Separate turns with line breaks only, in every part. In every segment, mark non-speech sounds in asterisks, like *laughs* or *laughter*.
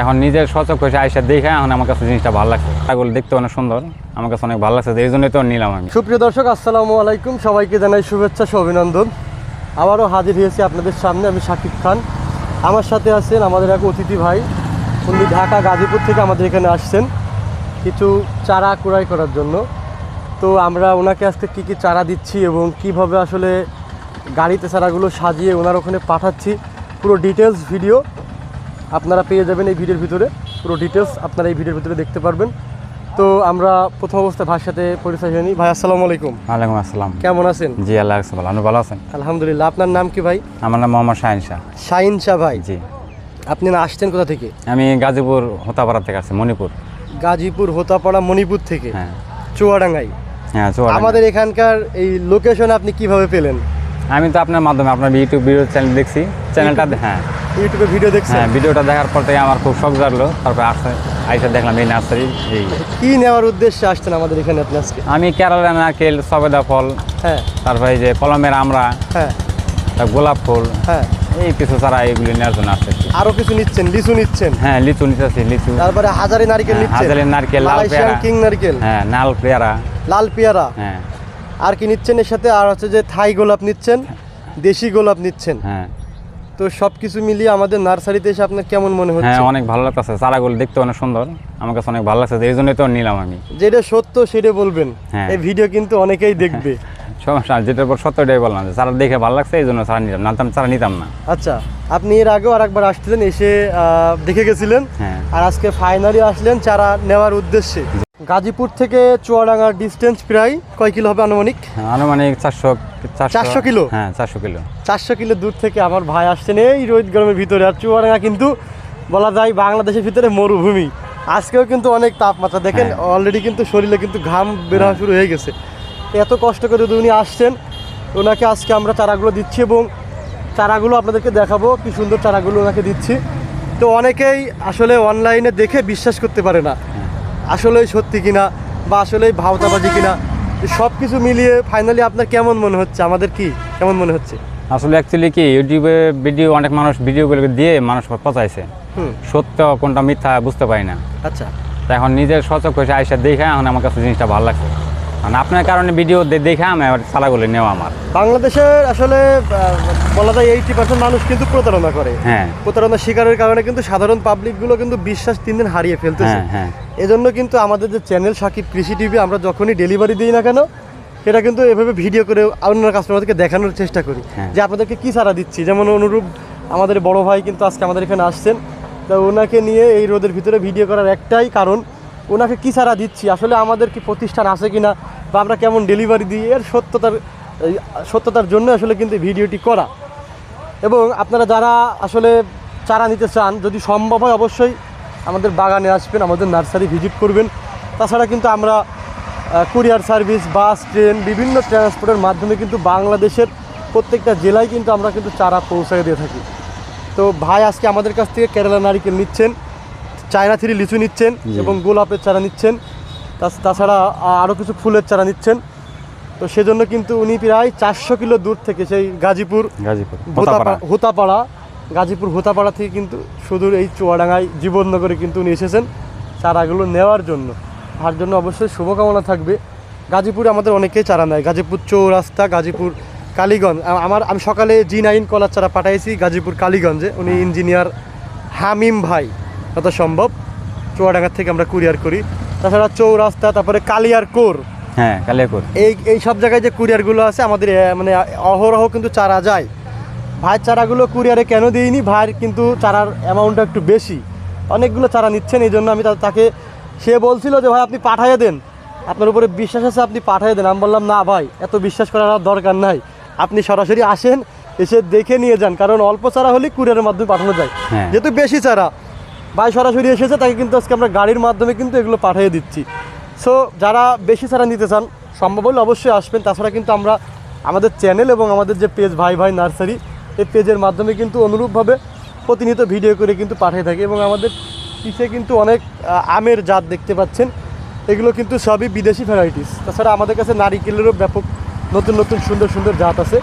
এখন নিজের সচক হয়েছে আইসা দেখে এখন আমার কাছে জিনিসটা ভালো লাগছে। ছাগল দেখতে অনেক সুন্দর, আমার কাছে অনেক ভালো লাগছে এই জন্যই তো নিলাম আমি।
সুপ্রিয় দর্শক, আসসালামু আলাইকুম। সবাইকে জানাই শুভেচ্ছা অভিনন্দন আবারও হাজির হয়েছি আপনাদের সামনে, আমি শাকিব খান। আমার সাথে আছেন আমাদের এক অতিথি ভাই, উনি ঢাকা গাজীপুর থেকে আমাদের এখানে আসছেন কিছু চারা ক্রয় করার জন্য। তো আমরা ওনাকে আজকে কী কী চারা দিচ্ছি এবং কীভাবে আসলে গাড়িতে চারাগুলো সাজিয়ে ওনার ওখানে পাঠাচ্ছি, পুরো ডিটেলস ভিডিও আপনারা পেয়ে যাবেন এই ভিডিওর ভিতরে। পুরো ডিটেলস আপনারা এই ভিডিওর ভিতরে দেখতে পারবেন। তো আমরা প্রথম অবস্থায় ভাইয়ের সাথে পরিচয় হয়নি। ভাই আসসালামু আলাইকুম।
ওয়ালাইকুম আসসালাম।
কেমন আছেন?
জি আল্লাহ ভালো। আপনি ভালো আছেন?
আলহামদুলিল্লাহ। আপনার নাম কি ভাই?
আমার নাম মোহাম্মদ শাহিন শাহ।
শাহিন শাহ ভাই।
জি।
আপনি না আসছেন কোথা থেকে?
আমি গাজীপুর হোতাপাড়া থেকে আছি মণিপুর।
গাজীপুর হোতাপাড়া মণিপুর থেকে?
হ্যাঁ।
চুয়াডাঙ্গাই
হ্যাঁ।
আমাদের এখানকার এই লোকেশন আপনি কীভাবে পেলেন?
আমি তো আপনার মাধ্যমে আপনার ইউটিউব ভিডিও চ্যানেল দেখছি। চ্যানেলটা হ্যাঁ।
ইউটিউবে ভিডিও দেখছি
হ্যাঁ ভিডিওটা দেখার পর থেকে আমার খুব শখ জাগলো। তারপরে আসতে আইসা দেখলাম এই নার্সারি এই।
কি নেওয়ার উদ্দেশ্যে আসছেন আমাদের এখানে আপনি আজকে?
আমি কেরালা নারকেল সবেদা ফল
হ্যাঁ।
তারপরে এই যে কলমের আমরা
হ্যাঁ।
গোলাপ ফুল
হ্যাঁ।
এই কিছু ছাড়া এগুলি নেওয়ার জন্য আসছে।
আরও কিছু নিচ্ছেন? লিচু নিচ্ছেন?
হ্যাঁ লিচু নিতেছি লিচু।
তারপরে হাজারি নারকেল
হ্যাঁ,
নিচ্ছেন?
হাজারের নারকেল, লাল পেয়ারা।
কিং নারকেল।
হ্যাঁ নাল পেয়ারা।
লাল পেয়ারা?
হ্যাঁ।
আর কি নিচ্ছেন এর সাথে? আর হচ্ছে যে থাই গোলাপ নিচ্ছেন দেশি গোলাপ নিচ্ছেন।
হ্যাঁ।
তো সব কিছু মিলিয়ে আমাদের নার্সারিতে এসে আপনার কেমন মনে হচ্ছে?
হ্যাঁ অনেক ভালো লাগতেছে। চারাগুলো দেখতে অনেক সুন্দর। আমার কাছে অনেক ভালো লাগছে এই জন্যই তো নিলাম আমি।
যেটা সত্য সেটা বলবেন।
হ্যাঁ।
এই ভিডিও কিন্তু অনেকেই দেখবে। *laughs*
সমস্যা যেটার পর সত্যটাই বললাম যে চারা দেখে ভালো লাগছে এই জন্য চারা নিলাম। না চারা নিতাম না।
আচ্ছা আপনি এর আগেও আর একবার আসছিলেন এসে আহ, দেখে গেছিলেন।
হ্যাঁ।
আর আজকে ফাইনালি আসলেন চারা নেওয়ার উদ্দেশ্যে। গাজীপুর থেকে চুয়াডাঙ্গার ডিস্টেন্স প্রায় কয় কিলো হবে আনুমানিক?
হ্যাঁ, আনুমানিক চারশো
400 কিলো?
হ্যাঁ চারশো কিলো।
চারশো কিলো দূর থেকে আমার ভাই আসছেন এই রোহিত গরমের ভিতরে। আর চুয়াডাঙ্গা কিন্তু বলা যায় বাংলাদেশের ভিতরে মরুভূমি। আজকেও কিন্তু অনেক তাপমাত্রা। দেখেন
হ্যাঁ।
অলরেডি কিন্তু শরীরে কিন্তু ঘাম বের হওয়া শুরু হয়ে গেছে। এত কষ্ট করে যদি উনি আসছেন। ওনাকে আজকে আমরা চারাগুলো দিচ্ছি এবং চারাগুলো আপনাদেরকে দেখাবো কি সুন্দর চারাগুলো ওনাকে দিচ্ছি। তো অনেকেই আসলে অনলাইনে দেখে বিশ্বাস করতে পারে না। আসলেই সত্যি কিনা বা আসলেই ভাওতাবাজি কিনা সব কিছু মিলিয়ে ফাইনালি আপনার কেমন মনে হচ্ছে? আমাদের কি কেমন মনে হচ্ছে?
আসলে অ্যাকচুয়ালি কি ইউটিউবে ভিডিও অনেক মানুষ ভিডিওগুলোকে দিয়ে মানুষ পচাইছে। সত্য কোনটা মিথ্যা বুঝতে পারি না।
আচ্ছা।
এখন নিজের সচক হয়েছে আইসা দেখে এখন আমার কাছে জিনিসটা ভালো লাগছে। কারণ আপনার কারণে ভিডিও দেখে আমি আবার চারাগুলো নেওয়া আমার।
বাংলাদেশের আসলে বলা যায় এইটি পার্সেন্ট মানুষ কিন্তু প্রতারণা করে।
হ্যাঁ।
প্রতারণার শিকারের কারণে কিন্তু সাধারণ পাবলিকগুলো কিন্তু বিশ্বাস তিন দিন হারিয়ে ফেলতেছে।
হ্যাঁ হ্যাঁ।
এজন্য কিন্তু আমাদের যে চ্যানেল সাকিব কৃষি টিভি আমরা যখনই ডেলিভারি দিই না কেন সেটা কিন্তু এভাবে ভিডিও করে অন্য কাস্টমারদেরকে দেখানোর চেষ্টা করি।
হ্যাঁ।
যে আপনাদেরকে কী সারা দিচ্ছি? যেমন অনুরূপ আমাদের বড় ভাই কিন্তু আজকে আমাদের এখানে আসছেন। তা ওনাকে নিয়ে এই রোদের ভিতরে ভিডিও করার একটাই কারণ ওনাকে কী সারা দিচ্ছি? আসলে আমাদের কি প্রতিষ্ঠান আছে কি না বা আমরা কেমন ডেলিভারি দিই? এর সত্যতার সত্যতার জন্য আসলে কিন্তু ভিডিওটি করা। এবং আপনারা যারা আসলে চারা নিতে চান, যদি সম্ভব হয় অবশ্যই আমাদের বাগানে আসবেন, আমাদের নার্সারি ভিজিট করবেন। তাছাড়া কিন্তু আমরা কুরিয়ার সার্ভিস, বাস, ট্রেন, বিভিন্ন ট্রান্সপোর্টের মাধ্যমে কিন্তু বাংলাদেশের প্রত্যেকটা জেলায় কিন্তু আমরা কিন্তু চারা পৌঁছায় দিয়ে থাকি। তো ভাই আজকে আমাদের কাছ থেকে কেরালা নারিকেল নিচ্ছেন। চায়না থ্রি লিচু নিচ্ছেন এবং গোলাপের চারা নিচ্ছেন। তাছ- তাছাড়া আরও কিছু ফুলের চারা নিচ্ছেন। তো সেজন্য কিন্তু উনি প্রায় চারশো কিলো দূর থেকে সেই গাজীপুর
গাজীপুর
হোতাপাড়া। গাজীপুর হোতাপাড়া থেকে কিন্তু সুদূর এই চুয়াডাঙ্গায় জীবননগরে কিন্তু উনি এসেছেন চারাগুলো নেওয়ার জন্য। তার জন্য অবশ্যই শুভকামনা থাকবে। গাজীপুরে আমাদের অনেকেই চারা নেয়। গাজীপুর চৌরাস্তা গাজীপুর কালীগঞ্জ। আমার আমি সকালে জি নাইন কলার চারা পাঠাইছি গাজীপুর কালীগঞ্জে। উনি ইঞ্জিনিয়ার হামিম ভাই। যত সম্ভব। চুয়াডাঙ্গা থেকে আমরা কুরিয়ার করি। তাছাড়া চৌরাস্তা তারপরে কালিয়ার কোর।
হ্যাঁ কালিয়াকুর
এই এই সব জায়গায় যে কুরিয়ারগুলো আছে আমাদের মানে অহরহ কিন্তু চারা যায়। ভাইয়ের চারাগুলো কুরিয়ারে কেন দিইনি? ভাইয়ের কিন্তু চারার অ্যামাউন্টটা একটু বেশি। অনেকগুলো চারা নিচ্ছেন এই জন্য আমি তাকে সে বলছিল যে ভাই আপনি পাঠাইয়ে দেন। আপনার উপরে বিশ্বাস আছে আপনি পাঠিয়ে দেন। আমি বললাম না ভাই এত বিশ্বাস করার দরকার নাই। আপনি সরাসরি আসেন এসে দেখে নিয়ে যান। কারণ অল্প চারা হলে কুরিয়ারের মাধ্যমে পাঠানো যায়।
হ্যাঁ।
যেহেতু বেশি চারা ভাই সরাসরি এসেছে, তাকে কিন্তু আজকে আমরা গাড়ির মাধ্যমে কিন্তু এগুলো পাঠিয়ে দিচ্ছি। সো যারা বেশি চারা নিতে চান, সম্ভব হলে অবশ্যই আসবেন। তাছাড়া কিন্তু আমরা আমাদের চ্যানেল এবং আমাদের যে পেজ ভাই ভাই নার্সারি, এই পেজের মাধ্যমে কিন্তু অনুরূপভাবে প্রতিনিয়ত ভিডিও করে কিন্তু পাঠিয়ে থাকি এবং আমাদের পিছে কিন্তু অনেক আমের জাত দেখতে পাচ্ছেন। এগুলো কিন্তু সবই বিদেশি ভ্যারাইটিস তাছাড়া আমাদের কাছে নারিকেলেরও ব্যাপক নতুন নতুন, সুন্দর সুন্দর জাত আছে।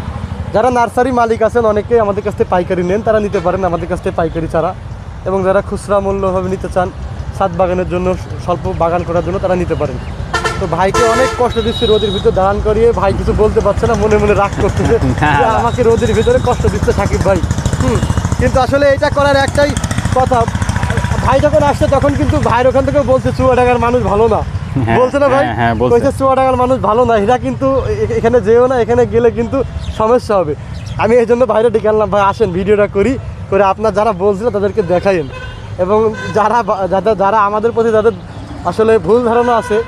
যারা নার্সারি মালিক আছেন অনেকে আমাদের কাছ থেকে পাইকারি নেন, তারা নিতে পারেন আমাদের কাছ থেকে পাইকারি চারা এবং যারা খুচরা মূল্যভাবে নিতে চান সাত বাগানের জন্য স্বল্প বাগান করার জন্য তারা নিতে পারেন। তো ভাইকে অনেক কষ্ট দিচ্ছে রোদের ভিতরে দাঁড়ান করিয়ে। ভাই কিছু বলতে পারছে না মনে মনে রাগ করতেছে। *laughs* আমাকে রোদের ভিতরে কষ্ট দিচ্ছে সাকিব ভাই। হুম কিন্তু আসলে এটা করার একটাই কথা। ভাই যখন আসছে তখন কিন্তু ভাইয়ের ওখান থেকে বলছে চুয়াডাঙ্গার মানুষ ভালো না।
হ্যাঁ,
বলছে না ভাই?
হ্যাঁ, হ্যাঁ, বলছে।
চুয়াডাঙ্গার মানুষ ভালো না এরা কিন্তু এখানে যেও না এখানে গেলে কিন্তু সমস্যা হবে। আমি এই জন্য বাইরে ডেকে আনলাম ভাই আসেন ভিডিওটা করি। করে আপনার যারা বলছিল তাদেরকে দেখাইন এবং যারা যাদের যারা আমাদের প্রতি যাদের আসলে ভুল ধারণা আছে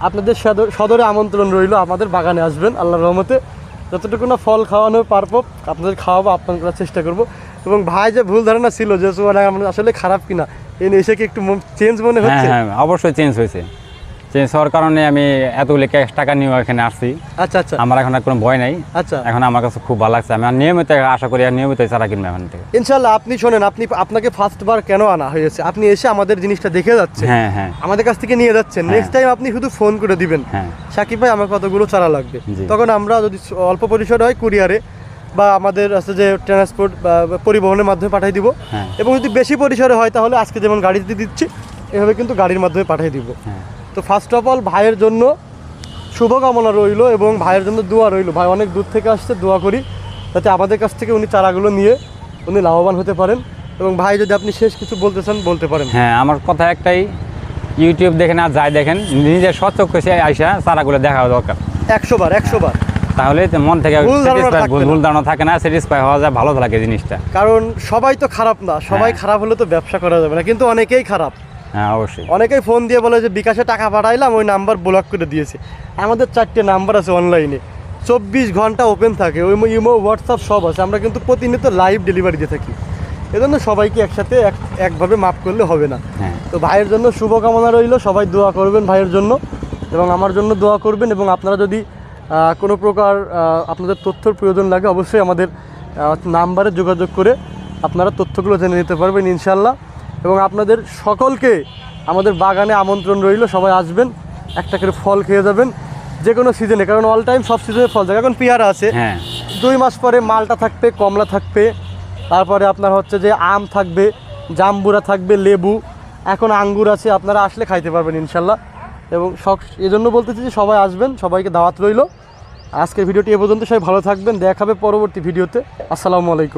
আপনাদের সদর- সদরে আমন্ত্রণ রইল আমাদের বাগানে আসবেন আল্লাহর রহমতে। যতটুকু না ফল খাওয়ানো পারব আপনাদের খাওয়াবো আপ্যায়ন করার চেষ্টা করব। এবং ভাই যে ভুল ধারণা ছিল যে চুয়াডাঙ্গা আসলে খারাপ কিনা? এই এসে কি একটু চেঞ্জ মনে
হ্যাঁ
হচ্ছে?
হ্যাঁ অবশ্যই চেঞ্জ হয়েছে। চেঞ্জ হওয়ার কারণে আমি এতগুলি ক্যাশ টাকা নিয়ে এখানে আসছি।
আচ্ছা আচ্ছা।
আমার এখন আর কোনো ভয় নাই।
আচ্ছা।
এখন আমার কাছে খুব ভালো লাগছে। আমি আর নিয়মিত আশা করি আর নিয়মিত চারা কিনবো এখান থেকে।
ইনশাল্লাহ আপনি শোনেন আপনি আপনাকে ফার্স্ট বার কেন আনা হয়েছে? আপনি এসে আমাদের জিনিসটা দেখে যাচ্ছেন।
হ্যাঁ হ্যাঁ।
আমাদের কাছ থেকে নিয়ে যাচ্ছেন।
হ্যাঁ।
নেক্সট টাইম আপনি শুধু ফোন করে দিবেন।
হ্যাঁ।
সাকিব ভাই আমার কতগুলো চারা লাগবে? তখন আমরা যদি অল্প পরিসর হয় কুরিয়ারে বা আমাদের আছে যে ট্রান্সপোর্ট বা পরিবহনের মাধ্যমে পাঠিয়ে দিব।
হ্যাঁ।
এবং যদি বেশি পরিসরে হয় তাহলে আজকে যেমন গাড়িতে দিচ্ছি এভাবে কিন্তু গাড়ির মাধ্যমে পাঠিয়ে দিব।
হ্যাঁ।
তো ফার্স্ট অফ অল ভাইয়ের জন্য শুভকামনা রইল এবং ভাইয়ের জন্য দোয়া রইল। ভাই অনেক দূর থেকে আসছে দোয়া করি যাতে আমাদের কাছ থেকে উনি চারাগুলো নিয়ে উনি লাভবান হতে পারেন এবং ভাই যদি আপনি শেষ কিছু বলতে চান বলতে পারেন।
হ্যাঁ আমার কথা একটাই ইউটিউব দেখেন আর যাই দেখেন নিজের সচক্ষে সে আইসা চারাগুলো দেখা দরকার।
একশো বার একশো বার।
তাহলে মন থেকে
ভুল ধারণা
থাকে না স্যাটিসফাই হওয়া যায় ভালো লাগে জিনিসটা।
কারণ সবাই তো খারাপ না সবাই
হ্যাঁ।
খারাপ হলে তো ব্যবসা করা যাবে না কিন্তু অনেকেই খারাপ।
হ্যাঁ অবশ্যই।
অনেকেই ফোন দিয়ে বলে যে বিকাশে টাকা পাঠাইলাম ওই নাম্বার ব্লক করে দিয়েছে। আমাদের চারটে নাম্বার আছে অনলাইনে চব্বিশ ঘণ্টা ওপেন থাকে ওই ইমো হোয়াটসঅ্যাপ সব আছে। আমরা কিন্তু প্রতিনিয়ত লাইভ ডেলিভারি দিয়ে থাকি। এজন্য সবাইকে একসাথে এক একভাবে মাপ করলে হবে না।
হ্যাঁ।
তো ভাইয়ের জন্য শুভকামনা রইল। সবাই দোয়া করবেন ভাইয়ের জন্য এবং আমার জন্য দোয়া করবেন এবং আপনারা যদি কোনো প্রকার আপনাদের তথ্যর প্রয়োজন লাগে অবশ্যই আমাদের নাম্বারে যোগাযোগ করে আপনারা তথ্যগুলো জেনে নিতে পারবেন ইনশাল্লাহ এবং আপনাদের সকলকে আমাদের বাগানে আমন্ত্রণ রইল। সবাই আসবেন একটা করে ফল খেয়ে যাবেন। যে কোনো সিজনে কারণ অল টাইম সব সিজনে ফল থাকে। এখন পেয়ারা আছে।
হ্যাঁ।
দুই মাস পরে মালটা থাকবে কমলা থাকবে। তারপরে আপনার হচ্ছে যে আম থাকবে জাম্বুরা থাকবে লেবু। এখন আঙ্গুর আছে আপনারা আসলে খাইতে পারবেন ইনশাল্লাহ। এবং সব এজন্য বলতেছি যে সবাই আসবেন সবাইকে দাওয়াত রইল। আজকের ভিডিওটি এ পর্যন্ত সবাই ভালো থাকবেন। দেখাবে পরবর্তী ভিডিওতে। আসসালামু আলাইকুম।